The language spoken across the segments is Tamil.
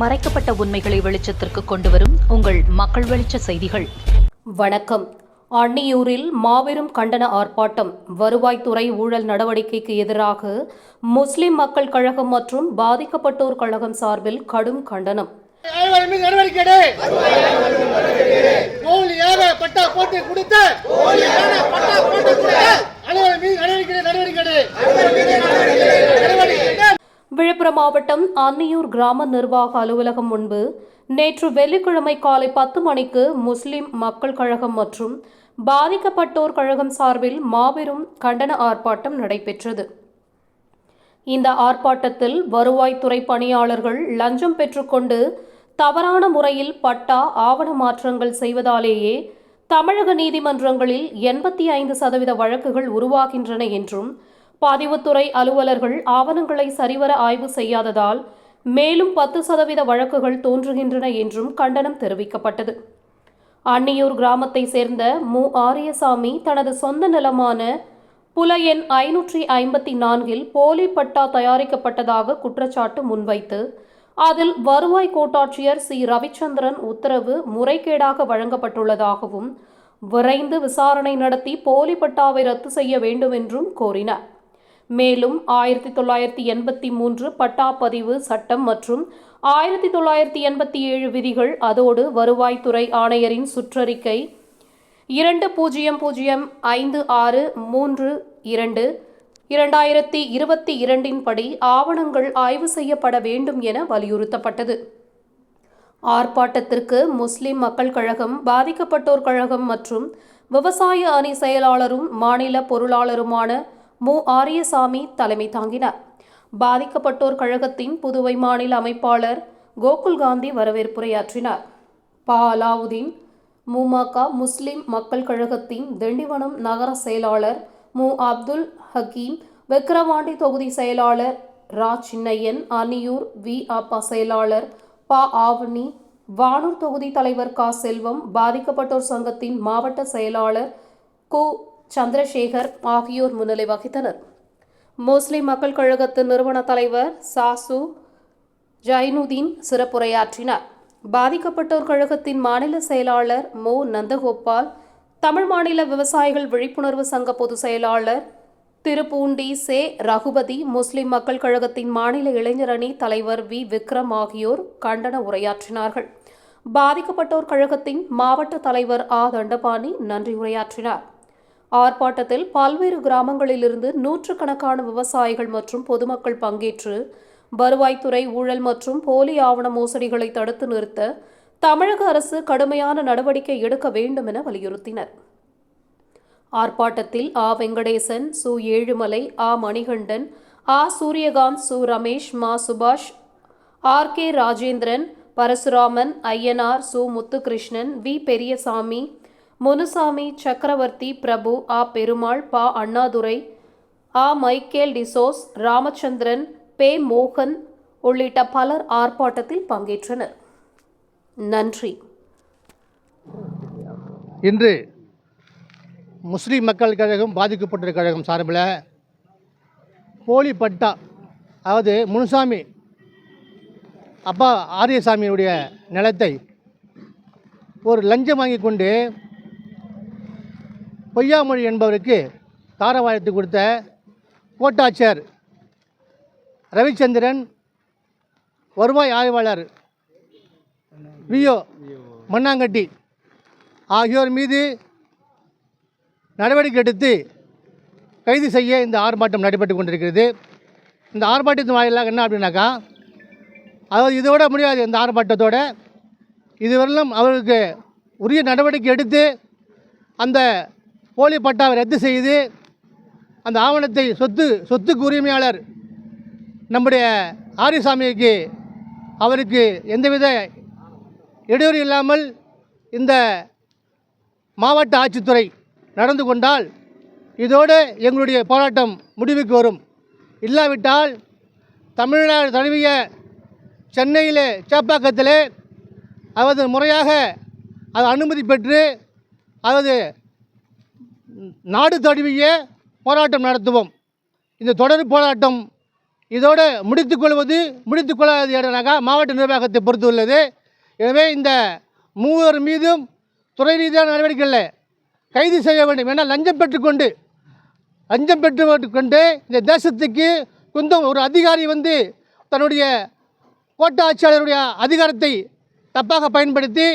மறைக்கப்பட்ட உண்மைகளை வெளிச்சத்திற்கு கொண்டுவரும் உங்கள் மக்கள் வெளிச்ச செய்திகள். வணக்கம். அன்னியூரில் மாபெரும் கண்டன ஆர்ப்பாட்டம். வருவாய்த்துறை ஊழல் நடவடிக்கைக்கு எதிராக முஸ்லிம் மக்கள் கழகம் மற்றும் பாதிக்கப்பட்டோர் கழகம் சார்பில் கடும் கண்டனம். நடவடிக்கை எடு. போலியாக பட்டா போட்டு கொடுத்த போலியான பட்டா போட்டு கொடுத்த அலுவலர் மீது நடவடிக்கை எடு, நடவடிக்கை எடு. நடவடிக்கை எடு. விழுப்புரம் மாவட்டம் அன்னியூர் கிராம நிர்வாக அலுவலகம் முன்பு நேற்று வெள்ளிக்கிழமை காலை பத்து மணிக்கு முஸ்லிம் மக்கள் கழகம் மற்றும் பாதிக்கப்பட்டோர் கழகம் சார்பில் மாபெரும் கண்டன ஆர்ப்பாட்டம் நடைபெற்றது. இந்த ஆர்ப்பாட்டத்தில் வருவாய்த்துறை பணியாளர்கள் லஞ்சம் பெற்றுக்கொண்டு தவறான முறையில் பட்டா ஆவண மாற்றங்கள் செய்வதாலேயே தமிழக நீதிமன்றங்களில் எண்பத்தி ஐந்து சதவீத வழக்குகள் உருவாகின்றன என்றும் பதிவுத்துறை அலுவலர்கள் ஆவணங்களை சரிவர ஆய்வு செய்யாததால் மேலும் பத்து சதவீத வழக்குகள் தோன்றுகின்றன என்றும் கண்டனம் தெரிவிக்கப்பட்டது. அன்னியூர் கிராமத்தை சேர்ந்த மு. ஆரியசாமி தனது சொந்த நிலமான புல எண் ஐநூற்றி ஐம்பத்தி நான்கில் போலி பட்டா தயாரிக்கப்பட்டதாக குற்றச்சாட்டு முன்வைத்து அதில் வருவாய் கோட்டாட்சியர் சி. ரவிச்சந்திரன் உத்தரவு முறைகேடாக வழங்கப்பட்டுள்ளதாகவும் விரைந்து விசாரணை நடத்தி போலி பட்டாவை ரத்து செய்ய வேண்டும் என்றும் கோரினார். மேலும் ஆயிரத்தி தொள்ளாயிரத்தி எண்பத்தி மூன்று பட்டா பதிவு சட்டம் மற்றும் ஆயிரத்தி தொள்ளாயிரத்தி எண்பத்தி ஏழு விதிகள் அதோடு வருவாய்த்துறை ஆணையரின் சுற்றறிக்கை இரண்டு பூஜ்ஜியம் பூஜ்ஜியம் ஐந்து ஆறு மூன்று இரண்டு இரண்டாயிரத்தி இருபத்தி இரண்டின் படி ஆவணங்கள் ஆய்வு செய்யப்பட வேண்டும் என வலியுறுத்தப்பட்டது. ஆர்ப்பாட்டத்திற்கு முஸ்லிம் மக்கள் கழகம் பாதிக்கப்பட்டோர் கழகம் மற்றும் விவசாய அணி செயலாளரும் மாநில பொருளாளருமான மு. ஆரியசாமி தலைமை தாங்கினார். பாதிக்கப்பட்டோர் கழகத்தின் புதுவை மாநில அமைப்பாளர் கோகுல் காந்தி வரவேற்புரையாற்றினார். ப அலாவுதீன் முமக முஸ்லிம் மக்கள் கழகத்தின் திண்டிவனம் நகர செயலாளர் மு. அப்துல் ஹக்கீம் விக்கிரவாண்டி தொகுதி செயலாளர் ரா. சின்னையன் அன்னியூர் வி. அப்பா செயலாளர் ப. ஆவணி வானூர் தொகுதி தலைவர் கா. செல்வம் பாதிக்கப்பட்டோர் சங்கத்தின் மாவட்ட செயலாளர் கு. சந்திரசேகர் ஆகியோர் முன்னிலை வகித்தனர். முஸ்லிம் மக்கள் கழகத்தின் நிறுவன தலைவர் சாசு ஜைனுதீன் சிறப்புரையாற்றினார். பாதிக்கப்பட்டோர் கழகத்தின் மாநில செயலாளர் மோ. நந்தகோபால் தமிழ் மாநில விவசாயிகள் விழிப்புணர்வு சங்க பொதுச் செயலாளர் திருப்பூண்டி சே. ரகுபதி முஸ்லிம் மக்கள் கழகத்தின் மாநில இளைஞர் அணி தலைவர் வி. விக்ரம் ஆகியோர் கண்டன உரையாற்றினார்கள். பாதிக்கப்பட்டோர் கழகத்தின் மாவட்ட தலைவர் ஆ. தண்டபாணி நன்றி உரையாற்றினார். ஆர்ப்பாட்டத்தில் பல்வேறு கிராமங்களிலிருந்து நூற்றுக்கணக்கான விவசாயிகள் மற்றும் பொதுமக்கள் பங்கேற்று வருவாய்த்துறை ஊழல் மற்றும் போலி ஆவண மோசடிகளை தடுத்து நிறுத்த தமிழக அரசு கடுமையான நடவடிக்கை எடுக்க வேண்டும் என வலியுறுத்தினர். ஆர்ப்பாட்டத்தில் ஆ. வெங்கடேசன் சு. ஏழுமலை ஆ. மணிகண்டன் ஆ. சூரியகாந்த் சு. ரமேஷ் மா. சுபாஷ் ஆர். கே. ராஜேந்திரன் பரசுராமன் ஐயனார் சு. முத்துகிருஷ்ணன் வி. பெரியசாமி முனுசாமி சக்கரவர்த்தி பிரபு ஆ பெருமாள் பா அண்ணாதுரை ஆ மைக்கேல் டிசோஸ் ராமச்சந்திரன் பே மோகன் உள்ளிட்ட பலர் ஆர்ப்பாட்டத்தில் பங்கேற்றனர். நன்றி. இன்று முஸ்லீம் மக்கள் கழகம் பாதிக்கப்பட்ட கழகம் சார்பில் போலி பட்டா அதாவது முனுசாமி அப்பா ஆரியசாமியுடைய நிலத்தை ஒரு லஞ்சம் வாங்கி கொண்டு பொய்யாமொழி என்பவருக்கு தாரவாயத்து கொடுத்த கோட்டாட்சியர் ரவிச்சந்திரன் வருவாய் ஆய்வாளர் விஓ மண்ணாங்கட்டி ஆகியோர் மீது நடவடிக்கை எடுத்து கைது செய்ய இந்த ஆர்ப்பாட்டம் நடைபெற்று கொண்டிருக்கிறது. இந்த ஆர்ப்பாட்டத்தின் வாயிலாக என்ன அப்படின்னாக்கா அதாவது இதோட முடியாது இந்த ஆர்ப்பாட்டத்தோட. இதுவரையிலும் அவருக்கு உரிய நடவடிக்கை எடுத்து அந்த போலி பட்டாவை ரத்து செய்து அந்த ஆவணத்தை சொத்து சொத்துக்கு உரிமையாளர் நம்முடைய ஆரியசாமிக்கு அவருக்கு எந்தவித இடையூறு இல்லாமல் இந்த மாவட்ட ஆட்சித்துறை நடந்து கொண்டால் இதோடு எங்களுடைய போராட்டம் முடிவுக்கு வரும். இல்லாவிட்டால் தமிழ்நாடு தழுவிய சென்னையில் சேப்பாக்கத்திலே அதாவது முறையாக அது அனுமதி பெற்று அதாவது நாடு தழுவிய போராட்டம் நடத்துவோம். இந்த தொடர் போராட்டம் இதோடு முடித்துக்கொள்வது முடித்துக்கொள்ளாது இடனாக மாவட்ட நிர்வாகத்தை பொறுத்து உள்ளது எனவே இந்த மூவர் மீதும் துறை ரீதியான நடவடிக்கைகளில் கைது செய்ய வேண்டும். என லஞ்சம் பெற்றுக்கொண்டு லஞ்சம் பெற்றுக்கொண்டு இந்த தேசத்துக்கு கொஞ்சம் ஒரு அதிகாரி வந்து தன்னுடைய கோட்ட ஆட்சியாளருடைய அதிகாரத்தை தப்பாக பயன்படுத்தி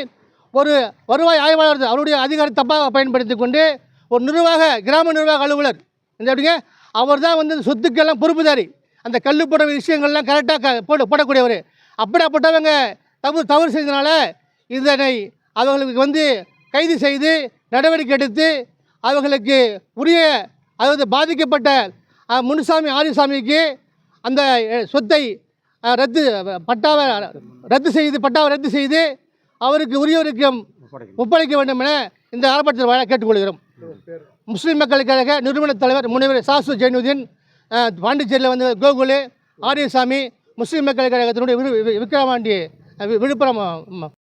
ஒரு வருவாய் ஆய்வாளர் அவருடைய அதிகாரத்தை தப்பாக பயன்படுத்தி கொண்டு ஒரு நிர்வாக கிராம நிர்வாக அலுவலர். இந்த எப்படிங்க அவர் தான் வந்து இந்த சொத்துக்கெல்லாம் பொறுப்புதாரி. அந்த கல் போடுற விஷயங்கள்லாம் கரெக்டாக போட போடக்கூடியவர். அப்படியாப்பட்டவங்க தவறு தவறு செய்தனால இதனை அவர்களுக்கு வந்து கைது செய்து நடவடிக்கை எடுத்து அவர்களுக்கு உரிய அதாவது பாதிக்கப்பட்ட முனுசாமி ஆரியசாமிக்கு அந்த சொத்தை ரத்து பட்டாவை ரத்து செய்து பட்டாவை ரத்து செய்து அவருக்கு உரியவருக்கு ஒப்படைக்க வேண்டும் என இந்த ஆர்ப்பாட்டத்தில் வாழ கேட்டுக்கொள்கிறோம். முஸ்லீம் மக்கள் கழக நிறுவன தலைவர் முனைவர் சாசு ஜெயினுதீன் பாண்டிச்சேரியில் வந்து கோகுலு ஆரியசாமி முஸ்லீம் மக்கள் கழகத்தினுடைய விரு- வி- விக்கிரவாண்டி விழுப்புரம்